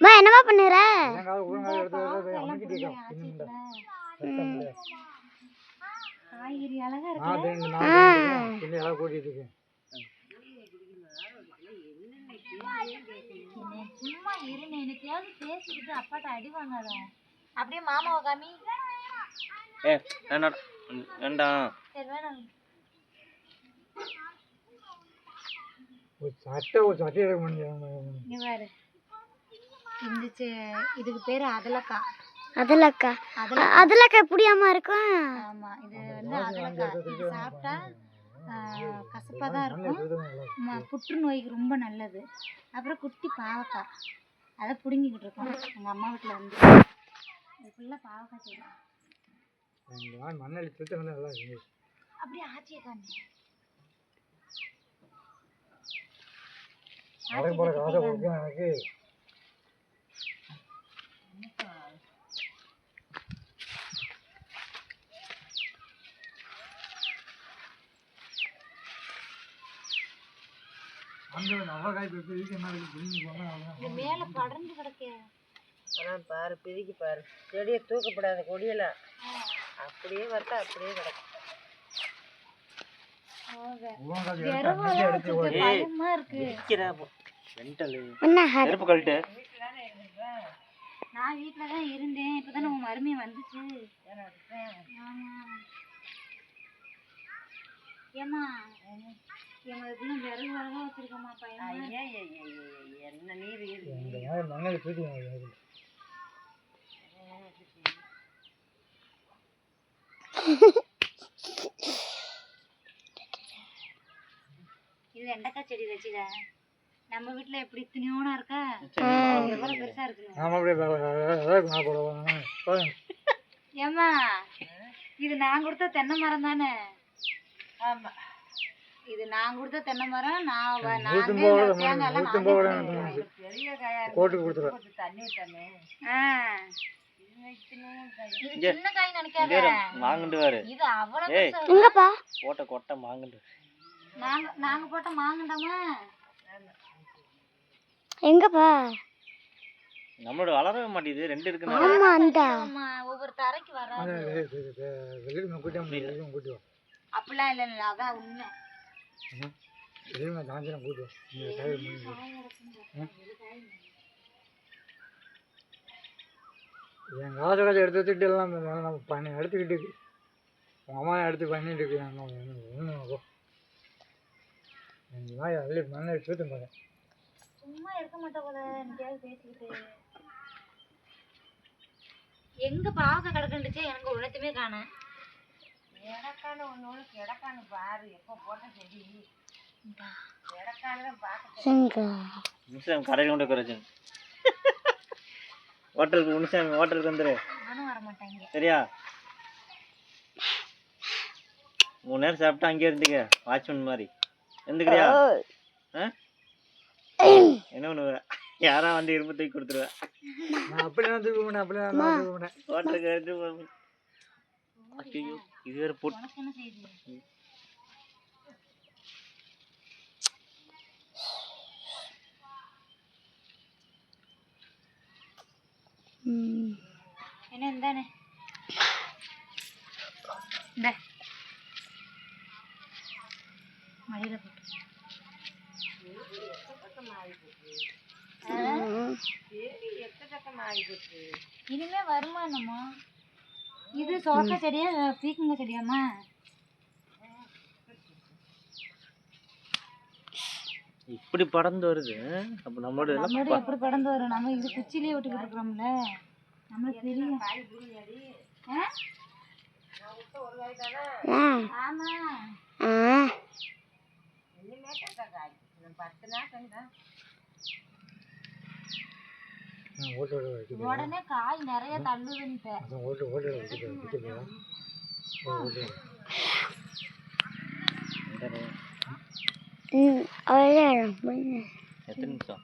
அம்மா என்னம்மா பண்ணுற? காய்கறி அழகா இருக்கு. சும்மா இருங்க எனக்கையாவது பேசிக்கிட்டு அப்பாட்ட அடி வாங்காத. அப்படியே மாமாவை காமி. ஏ வேண்டாம் வேண்டாம் சரி வேணாம். ஒரு சட்டை ஒரு சட்டை எடுக்க முடியாது. இந்த இதுக்கு பேரு அதுலக்கா. அதல அதுலக்கா. எப்படியாம்மா இருக்கும். ஆமா இது வந்து அதலக்காய் இது சாப்பிட்டா கசப்பா தான் இருக்கும். ம- புற்றுநோய்க்கு ரொம்ப நல்லது. அப்புறம் குட்டி பாவக்காய். அதை பிடுங்கிக்கிட்டு இருக்கோம். எங்கள் அம்மா வீட்டில் வந்து. இது ஃபுல்லாக பாவக்காய் செய்யலாம் அப்படியே ஆச்சியை காமி. எனக்கு அந்த போய் புரிஞ்சு மேலே படர்ந்து கிடக்கு. ஆனால் பாரு பிதுக்கி பாரு. செடியை தூக்கப்படாத கொடியெல்லாம். அப்படியே வரட்டா அப்படியே கிடக்கும் நான் வீட்டில் தான் இருந்தேன். இப்போ தானே உன் மருமையை வந்துச்சு. ஆமா ஏம்மா எங்க இன்னும் விறகு விறகா வச்சிருக்கோமா பையன். ஐயா ஐயா, என்ன நீர் இரு இந்த மாதிரி மண்ணடி சுத்தி இது வெண்டைக்காய் செடி வச்சுத நம்ம வீட்டில் எப்படி துணியோனா இருக்கா எவ்வளோ பெருசா இருக்கு நாம ஏம்மா இது நான் கொடுத்த தென்னை மரம் தானே ஆமா இது நான் கொடுத்த தென்னை மரம் நான். பெரிய கோட்டுக்கு கொடுத்துருவேன் தண்ணி விட்டானே ஆ. இது சின்ன காய் நினைக்காத மாங்குண்டு வாரு இது அவ்வளவு ஏய். பெருசா எங்கப்பா போட்ட கொட்டை மாங்குண்டு நாங்க நாங்க போட்ட மாங்கண்டாமா எங்கப்பா நம்மளோட வளரவே மாட்டேங்குது ரெண்டு ஆமா அந்த ஆமா ஒவ்வொரு தரைக்கு வராது அப்படிலாம் இல்ல அதான் உண்மை. முடிஞ்சு என் காசை காசை எடுத்து வச்சுட்டு எல்லாம் நம்ம பண்ணி எடுத்துக்கிட்டு இருக்கு. உங்கள் அம்மா எடுத்து பண்ணிட்டு இருக்கு. ஒன்றும் இந்த மாதிரி அள்ளி மண்ணை சுத்த மாட்டேன் சும்மா இருக்க மாட்டே போல எங்கேயாவது பேசிக்கிட்டு. எங்க பாவக்காய் கிடக்குண்டுச்சு எனக்கு உள்ளத்துமே காண கிடக்கான ஒன்று கிடக்கான்னு பாரு. எப்போ போட்ட செடி? கிடக்கான்னு பார்க்க எங்க நிமிஷம் கடையில் கொண்டு குறைச்சு ஹோட்டலுக்கு நிமிஷம் ஹோட்டலுக்கு வந்துரு. நானும் வர மாட்டாங்க சரியா? மூணு நேரம் சாப்பிட்டு அங்கேயே இருந்துக்க வாட்ச்மேன் மாதிரி. இருந்துக்கிறியா? ஆ? என்ன பண்ணுவ? யாரா வந்து இரும்பு தூக்கி கொடுத்துருவேன் நான் தூக்க மாட்டேன் ஹோட்டலுக்கு எடுத்து ஐயோ இது வேற போட்டு என்ன இந்த. மடியில போட்டு. இனிமே வருமானமா? இது சோக்கா செடியா பீக்கங்க செடியாம்மா? இப்படி படர்ந்து வருது. அப்ப நம்மளோட எல்லாம் நம்மளோட எப்படி படந்து வரும்? நம்ம இது குச்சிலேயே விட்டுக்கிட்டு இருக்கிறோம்ல. நம்மளுக்கு தெரியும். ஆமா. ஆ. பத்து நாள் உடனே காய் நிறைய தள்ளுதுன்ட்டு அதான் ஓட்டு ஓட்டு முடிஞ்சு எத்தனை நிமிஷம்?